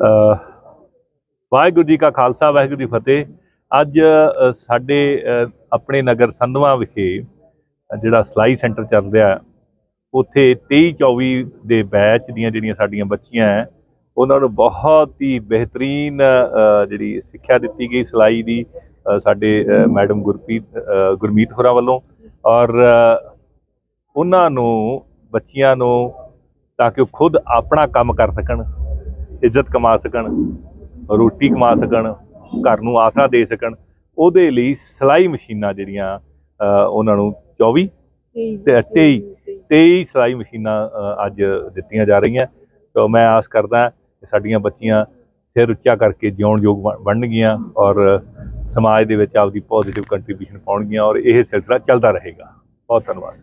ਵਾਹਿਗੁਰੂ ਜੀ ਕਾ ਖਾਲਸਾ, ਵਾਹਿਗੁਰੂ ਜੀ ਫਤਿਹ। ਅੱਜ ਸਾਡੇ ਆਪਣੇ ਨਗਰ ਸੰਧਵਾ ਵਿਖੇ, ਜਿਹੜਾ ਸਲਾਈ ਸੈਂਟਰ ਚੱਲ ਰਿਹਾ ਉੱਥੇ 23 24 ਦੇ ਬੈਚ ਦੀਆਂ ਜਿਹੜੀਆਂ ਸਾਡੀਆਂ ਬੱਚੀਆਂ ਹੈ, ਉਹਨਾਂ ਨੂੰ ਬਹੁਤ ਹੀ ਬਿਹਤਰੀਨ ਜਿਹੜੀ ਸਿੱਖਿਆ ਦਿੱਤੀ ਗਈ ਸਿਲਾਈ ਦੀ ਸਾਡੇ ਮੈਡਮ ਗੁਰਪ੍ਰੀਤ ਗੁਰਮੀਤ ਹੋਰਾਂ ਵੱਲੋਂ। ਔਰ ਉਹਨਾਂ ਨੂੰ, ਬੱਚੀਆਂ ਨੂੰ, ਤਾਂ ਕਿ ਉਹ ਖੁਦ ਆਪਣਾ ਕੰਮ ਕਰ ਸਕਣ। ਇੱਜ਼ਤ ਕਮਾ ਸਕਣ ਰੋਟੀ ਕਮਾ ਸਕਣ ਘਰ ਨੂੰ ਆਸਰਾ ਦੇ ਸਕਣ ਉਹਦੇ ਲਈ ਸਿਲਾਈ ਮਸ਼ੀਨਾਂ ਜਿਹੜੀਆਂ ਉਹਨਾਂ ਨੂੰ 24 ਤੇ 23 23 ਸਿਲਾਈ ਮਸ਼ੀਨਾਂ ਅੱਜ ਦਿੱਤੀਆਂ ਜਾ ਰਹੀਆਂ। ਤਾਂ ਮੈਂ ਆਸ ਕਰਦਾ ਸਾਡੀਆਂ ਬੱਚੀਆਂ ਸਿਰ ਉੱਚਾ ਕਰਕੇ ਜਿਉਣ ਯੋਗ ਬਣ- ਬਣਨਗੀਆਂ ਔਰ ਸਮਾਜ ਦੇ ਵਿੱਚ ਆਪਦੀ ਪੋਜ਼ਿਟਿਵ ਕੰਟਰੀਬਿਊਸ਼ਨ ਪਾਉਣਗੀਆਂ ਔਰ ਇਹ ਸਿਲਸਿਲਾ ਚੱਲਦਾ ਰਹੇਗਾ। ਬਹੁਤ ਧੰਨਵਾਦ।